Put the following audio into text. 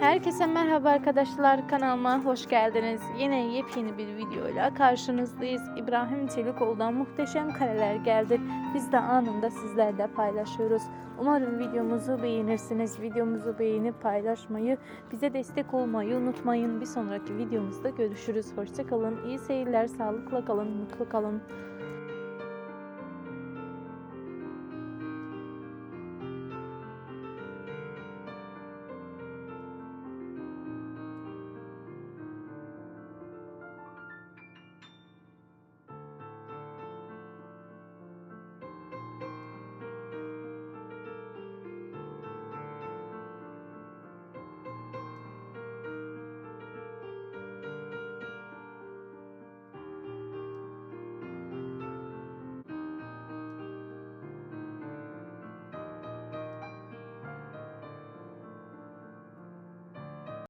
Herkese merhaba arkadaşlar kanalıma hoş geldiniz. Yine yepyeni bir videoyla karşınızdayız. İbrahim Çelikoğlu'dan muhteşem kareler geldi. Biz de anında sizlerle paylaşıyoruz. Umarım videomuzu beğenirsiniz. Videomuzu beğenip paylaşmayı, bize destek olmayı unutmayın. Bir sonraki videomuzda görüşürüz. Hoşçakalın. iyi seyirler, sağlıkla kalın, mutlu kalın.